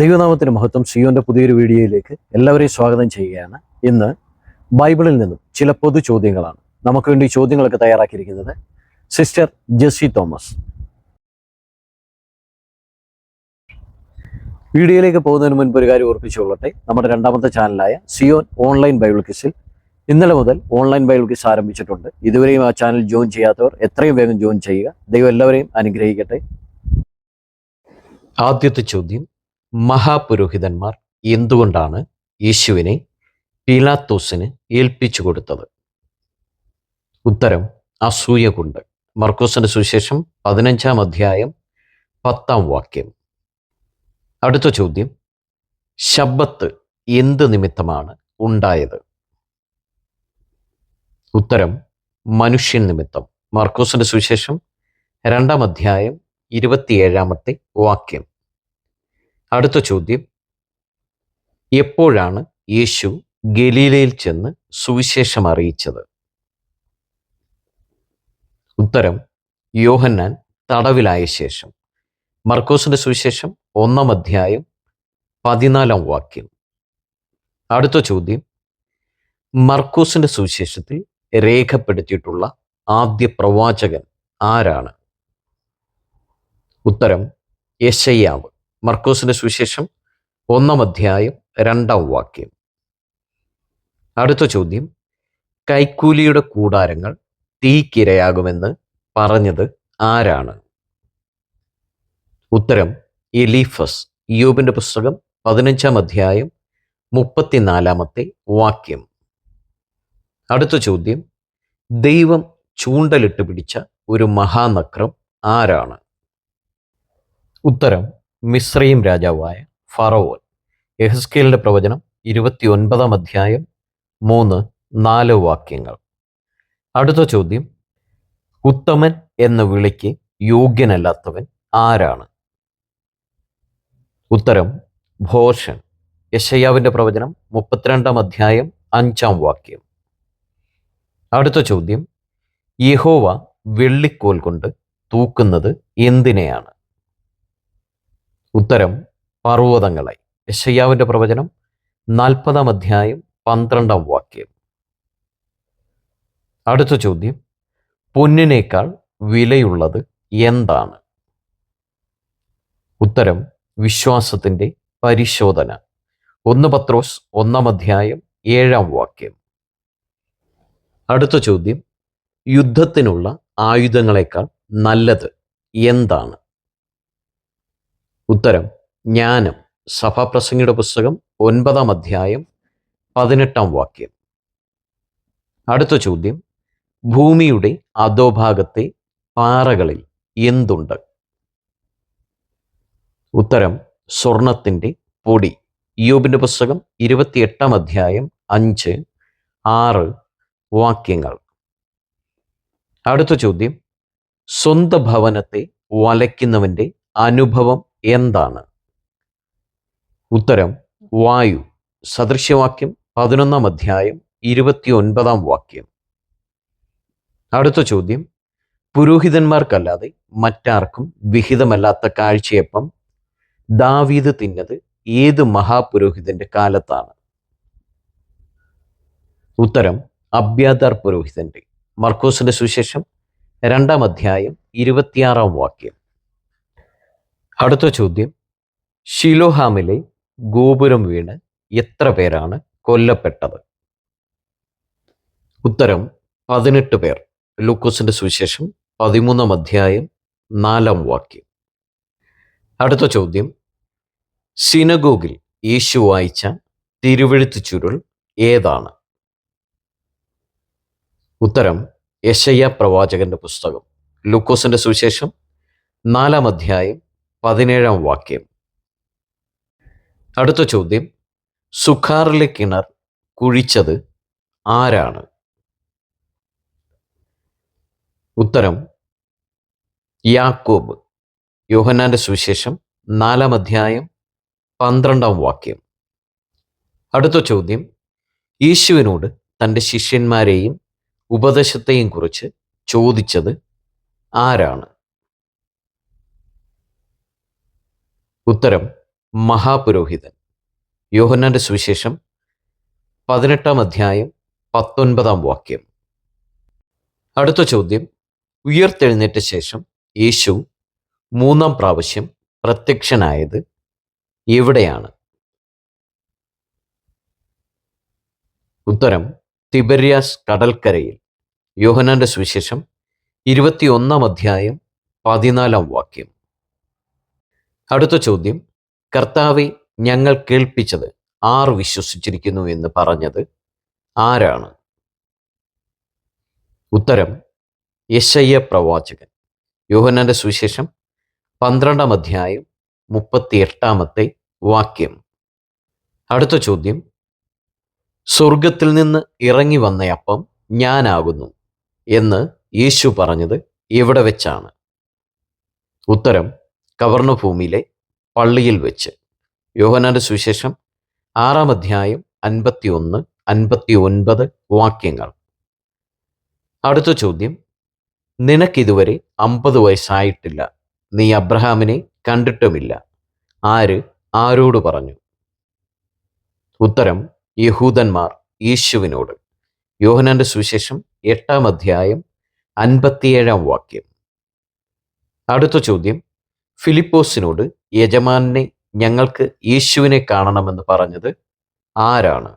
ദൈവനാമത്തിന് മഹത്വം സിയോന്റെ പുതിയൊരു വീഡിയോയിലേക്ക് എല്ലാവരെയും സ്വാഗതം ചെയ്യുകയാണ്. ഇന്ന് ബൈബിളിൽ നിന്നും ചില പൊതു ചോദ്യങ്ങളാണ്. നമുക്ക് വേണ്ടി ചോദ്യങ്ങളൊക്കെ തയ്യാറാക്കിയിരിക്കുന്നത് സിസ്റ്റർ ജെസ്സി തോമസ്. വീഡിയോയിലേക്ക് പോകുന്നതിന് മുൻപ് ഒരു കാര്യം ഓർപ്പിച്ചുകൊള്ളട്ടെ നമ്മുടെ രണ്ടാമത്തെ ചാനലായ സിയോൻ ഓൺലൈൻ ബൈബിൾ ക്വിസിൽ ഇന്നലെ മുതൽ ഓൺലൈൻ ബൈബിൾ ക്വിസ് ആരംഭിച്ചിട്ടുണ്ട്. ഇതുവരെയും ആ ചാനൽ ജോയിൻ ചെയ്യാത്തവർ എത്രയും വേഗം ജോയിൻ ചെയ്യുക. ദൈവം എല്ലാവരെയും അനുഗ്രഹിക്കട്ടെ. ആദ്യത്തെ ചോദ്യം മഹാപുരോഹിതന്മാർ എന്തുകൊണ്ടാണ് യേശുവിനെ പീലാത്തോസിന് ഏൽപ്പിച്ചു കൊടുത്തത് ഉത്തരം അസൂയ കൊണ്ട്. മർക്കോസിന്റെ സുവിശേഷം പതിനഞ്ചാം അധ്യായം പത്താം വാക്യം. അടുത്ത ചോദ്യം ശബ്ബത്ത് എന്ത് നിമിത്തമാണ് ഉണ്ടായത്? ഉത്തരം മനുഷ്യൻ നിമിത്തം. മർക്കോസിന്റെ സുവിശേഷം രണ്ടാം അധ്യായം ഇരുപത്തിയേഴാമത്തെ വാക്യം. അടുത്ത ചോദ്യം. എപ്പോഴാണ് യേശു ഗലീലയിൽ ചെന്ന് സുവിശേഷം അറിയിച്ചത്? ഉത്തരം യോഹന്നാൻ തടവിലായ ശേഷം. മർക്കോസിന്റെ സുവിശേഷം ഒന്നാം അധ്യായം പതിനാലാം വാക്യം. അടുത്ത ചോദ്യം മർക്കോസിന്റെ സുവിശേഷത്തിൽ രേഖപ്പെടുത്തിയിട്ടുള്ള ആദ്യ പ്രവാചകൻ ആരാണ്? ഉത്തരം യശയ്യാവ്. മർക്കോസിന്റെ സുവിശേഷം ഒന്നാം അധ്യായം രണ്ടാം വാക്യം. അടുത്ത ചോദ്യം കൈക്കൂലിയുടെ കൂടാരങ്ങൾ തീക്കിരയാകുമെന്ന് പറഞ്ഞത് ആരാണ്? ഉത്തരം എലീഫസ് യോബിന്റെ പുസ്തകം പതിനഞ്ചാം അധ്യായം മുപ്പത്തിനാലാമത്തെ വാക്യം. അടുത്ത ചോദ്യം ദൈവം ചൂണ്ടലിട്ട് പിടിച്ച ഒരു മഹാനക്രം ആരാണ്? ഉത്തരം മിശ്രയും രാജാവായ ഫറോവോൻ. യഹസ്കേലിന്റെ പ്രവചനം ഇരുപത്തി ഒൻപതാം അധ്യായം മൂന്ന് നാല് വാക്യങ്ങൾ. അടുത്ത ചോദ്യം ഉത്തമൻ എന്ന വിളിക്ക് യോഗ്യനല്ലാത്തവൻ ആരാണ്? ഉത്തരം ഭോഷൻ. യശയ്യാവിന്റെ പ്രവചനം മുപ്പത്തിരണ്ടാം അധ്യായം അഞ്ചാം വാക്യം. അടുത്ത ചോദ്യം യഹോവ വെള്ളിക്കോൽ കൊണ്ട് തൂക്കുന്നത് എന്തിനെയാണ്? ഉത്തരം പർവതങ്ങളെ യശയ്യാവിന്റെ പ്രവചനം നാൽപ്പതാം അധ്യായം പന്ത്രണ്ടാം വാക്യം. അടുത്ത ചോദ്യം പൊന്നിനേക്കാൾ വിലയുള്ളത് എന്താണ്? ഉത്തരം വിശ്വാസത്തിന്റെ പരിശോധന. ഒന്ന് പത്രോസ് ഒന്നാം അധ്യായം ഏഴാം വാക്യം. അടുത്ത ചോദ്യം യുദ്ധത്തിനുള്ള ആയുധങ്ങളെക്കാൾ നല്ലത് എന്താണ്? ഉത്തരം ജ്ഞാനം. സഭാപ്രസംഗിയുടെ പുസ്തകം ഒൻപതാം അധ്യായം പതിനെട്ടാം വാക്യം. അടുത്ത ചോദ്യം ഭൂമിയുടെ അധോഭാഗത്തെ പാറകളിൽ എന്തുണ്ട്? ഉത്തരം സ്വർണത്തിന്റെ പൊടി. യോബിന്റെ പുസ്തകം ഇരുപത്തിയെട്ടാം അധ്യായം അഞ്ച് ആറ് വാക്യങ്ങൾ. അടുത്ത ചോദ്യം സ്വന്തം ഭവനത്തെ വലയ്ക്കുന്നവന്റെ അനുഭവം എന്താണ്? ഉത്തരം വായു. സദൃശ്യവാക്യം പതിനൊന്നാം അധ്യായം ഇരുപത്തി ഒൻപതാം വാക്യം. അടുത്ത ചോദ്യം. പുരോഹിതന്മാർക്കല്ലാതെ മറ്റാർക്കും വിഹിതമല്ലാത്ത കാഴ്ചയപ്പം ദാവീദ് തിന്നത് ഏത് മഹാപുരോഹിതന്റെ കാലത്താണ്? ഉത്തരം അബ്യാദാർ പുരോഹിതന്റെ. മർക്കോസിന്റെ സുശേഷം രണ്ടാം അധ്യായം ഇരുപത്തിയാറാം വാക്യം. അടുത്ത ചോദ്യം. ഷിലോഹാമിലെ ഗോപുരം വീണ് എത്ര പേരാണ് കൊല്ലപ്പെട്ടത്? ഉത്തരം പതിനെട്ട് പേർ. ലൂക്കോസിന്റെ സുവിശേഷം പതിമൂന്നാം അധ്യായം നാലാം വാക്യം. അടുത്ത ചോദ്യം. സിനഗോഗിൽ യേശു വായിച്ച തിരുവഴുത്ത് ചുരുൾ ഏതാണ്? ഉത്തരം യശയ്യ പ്രവാചകന്റെ പുസ്തകം. ലൂക്കോസിന്റെ സുവിശേഷം നാലാം അധ്യായം പതിനേഴാം വാക്യം. അടുത്ത ചോദ്യം. സുഖാറിലെ കിണർ കുഴിച്ചത് ആരാണ്? ഉത്തരം യാക്കോബ്. യോഹന്നാന്റെ സുവിശേഷം നാലാം അധ്യായം പന്ത്രണ്ടാം വാക്യം. അടുത്ത ചോദ്യം. യേശുവിനോട് തന്റെ ശിഷ്യന്മാരെയും ഉപദേശത്തെയും കുറിച്ച് ചോദിച്ചത് ആരാണ്? ഉത്തരം മഹാപുരോഹിതൻ. യോഹന്നാന്റെ സുവിശേഷം പതിനെട്ടാം അധ്യായം പത്തൊൻപതാം വാക്യം. അടുത്ത ചോദ്യം ഉയർത്തെഴുന്നേറ്റ ശേഷം യേശു മൂന്നാം പ്രാവശ്യം പ്രത്യക്ഷനായത് എവിടെയാണ്? ഉത്തരം തിബര്യാസ് കടൽക്കരയിൽ. യോഹനാന്റെ സുവിശേഷം ഇരുപത്തിയൊന്നാം അധ്യായം പതിനാലാം വാക്യം. അടുത്ത ചോദ്യം. കർത്താവെ ഞങ്ങൾ കേൾപ്പിച്ചത് ആർ വിശ്വസിച്ചിരിക്കുന്നു എന്ന് പറഞ്ഞത് ആരാണ്? ഉത്തരം യശയ്യ പ്രവാചകൻ. യോഹനന്റെ സുവിശേഷം പന്ത്രണ്ടാം അധ്യായം മുപ്പത്തി എട്ടാമത്തെ വാക്യം. അടുത്ത ചോദ്യം. സ്വർഗത്തിൽ നിന്ന് ഇറങ്ങി വന്ന അപ്പം ഞാനാകുന്നു എന്ന് യേശു പറഞ്ഞത് എവിടെ വെച്ചാണ്? ഉത്തരം കവർണഭൂമിയിലെ പള്ളിയിൽ വെച്ച്. യോഹനാന്റെ സുവിശേഷം ആറാം അധ്യായം അൻപത്തി ഒന്ന് അൻപത്തി ഒൻപത് വാക്യങ്ങൾ. അടുത്ത ചോദ്യം. നിനക്കിതുവരെ അമ്പത് വയസ്സായിട്ടില്ല. നീ അബ്രഹാമിനെ കണ്ടിട്ടുമില്ല. ആര്? ആരോട് പറഞ്ഞു? ഉത്തരം. യഹൂദന്മാർ യേശുവിനോട്. യോഹനാന്റെ സുവിശേഷം എട്ടാം അധ്യായം അൻപത്തിയേഴാം വാക്യം. അടുത്ത ചോദ്യം. ഫിലിപ്പോസിനോട് യജമാനെ ഞങ്ങൾക്ക് യേശുവിനെ കാണണമെന്ന് പറഞ്ഞത് ആരാണ്?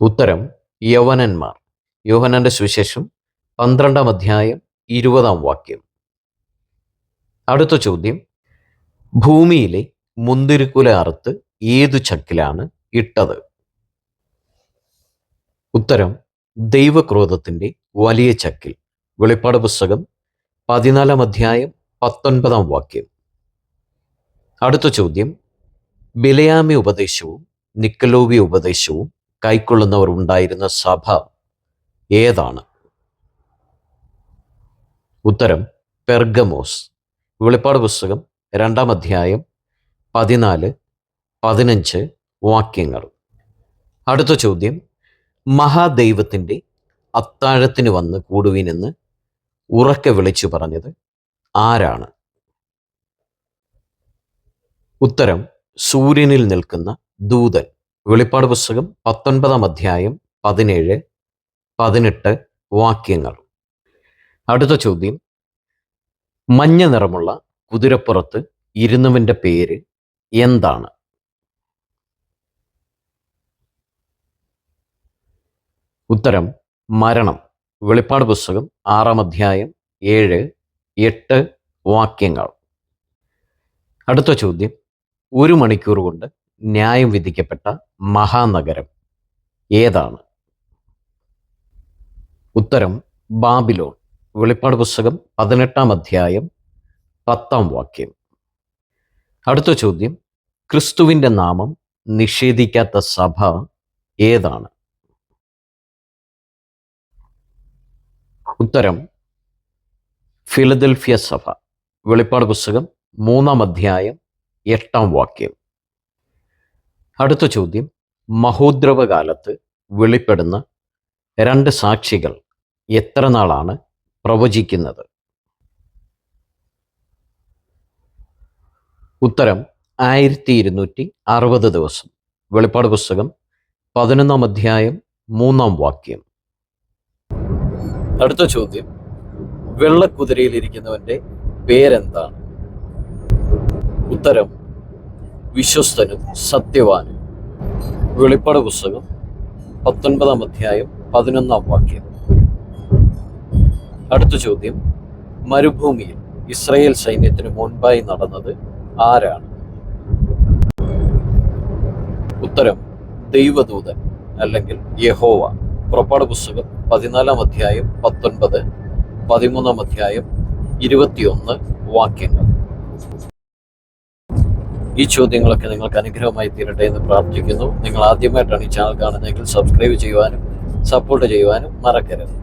ഉത്തരം യവനന്മാർ. യോഹനന്റെ സുവിശേഷം പന്ത്രണ്ടാം അധ്യായം ഇരുപതാം വാക്യം. അടുത്ത ചോദ്യം ഭൂമിയിലെ മുന്തിരിക്കുല അറുത്ത് ഏതു ചക്കിലാണ് ഇട്ടത്? ഉത്തരം ദൈവക്രോധത്തിന്റെ വലിയ ചക്കിൽ. വെളിപ്പാട് പുസ്തകം പതിനാലാം അധ്യായം പത്തൊൻപതാം വാക്യം. അടുത്ത ചോദ്യം. ബിലയാമി ഉപദേശവും നിക്കലോവി ഉപദേശവും കൈക്കൊള്ളുന്നവർ ഉണ്ടായിരുന്ന സഭ ഏതാണ്? ഉത്തരം പെർഗമോസ്. വെളിപ്പാട് പുസ്തകം രണ്ടാം അധ്യായം പതിനാല് പതിനഞ്ച് വാക്യങ്ങൾ. അടുത്ത ചോദ്യം. മഹാദൈവത്തിന്റെ അത്താഴത്തിന് വന്ന് കൂടുവിനെന്ന് ഉറക്കെ വിളിച്ചു പറഞ്ഞത് ആരാണ്? ഉത്തരം സൂര്യനിൽ നിൽക്കുന്ന ദൂതൻ. വെളിപ്പാട് പുസ്തകം പത്തൊൻപതാം അധ്യായം പതിനേഴ് പതിനെട്ട് വാക്യങ്ങൾ. അടുത്ത ചോദ്യം. മഞ്ഞ നിറമുള്ള കുതിരപ്പുറത്ത് ഇരുന്നവന്റെ പേര് എന്താണ്? ഉത്തരം മരണം. വെളിപ്പാട് പുസ്തകം ആറാം അധ്യായം ഏഴ് എട്ട് വാക്യങ്ങൾ. അടുത്ത ചോദ്യം. ഒരു മണിക്കൂർ കൊണ്ട് ന്യായം വിധിക്കപ്പെട്ട മഹാനഗരം ഏതാണ്? ഉത്തരം ബാബിലോൺ. വെളിപ്പാട് പുസ്തകം പതിനെട്ടാം അധ്യായം പത്താം വാക്യം. അടുത്ത ചോദ്യം. ക്രിസ്തുവിന്റെ നാമം നിഷേധിക്കാത്ത സഭ ഏതാണ്? ഉത്തരം ഫിലദൽഫിയ സഭ വെളിപ്പാട് പുസ്തകം മൂന്നാം അധ്യായം എട്ടാം വാക്യം. അടുത്ത ചോദ്യം മഹോദ്രവകാലത്ത് വെളിപ്പെടുന്ന രണ്ട് സാക്ഷികൾ എത്ര നാളാണ് പ്രവചിക്കുന്നത്? ഉത്തരം ആയിരത്തി ഇരുന്നൂറ്റി അറുപത് ദിവസം. വെളിപ്പാട് പുസ്തകം പതിനൊന്നാം അധ്യായം മൂന്നാം വാക്യം. അടുത്ത ചോദ്യം വെള്ളക്കുതിരയിൽ ഇരിക്കുന്നവന്റെ പേരെന്താണ്? ഉത്തരം വിശ്വസ്തനും സത്യവാനും. വെളിപ്പാട് പുസ്തകം പത്തൊൻപതാം അധ്യായം പതിനൊന്നാം വാക്യം. അടുത്ത ചോദ്യം മരുഭൂമിയിൽ ഇസ്രയേൽ സൈന്യത്തിന് മുൻപായി നടന്നത് ആരാണ്? ഉത്തരം ദൈവദൂതൻ അല്ലെങ്കിൽ യഹോവ. പുറപ്പാട് പുസ്തകം പതിനാലാം അധ്യായം പത്തൊൻപത് പതിമൂന്നാം അധ്യായം ഇരുപത്തിയൊന്ന് വാക്യങ്ങൾ. ഈ ചോദ്യങ്ങളൊക്കെ നിങ്ങൾക്ക് അനുഗ്രഹമായി തീരട്ടെ എന്ന് പ്രാർത്ഥിക്കുന്നു. നിങ്ങൾ ആദ്യമായിട്ടാണ് ഈ ചാനൽ കാണുന്നതെങ്കിൽ സബ്സ്ക്രൈബ് ചെയ്യുവാനും സപ്പോർട്ട് ചെയ്യുവാനും മറക്കരുത്.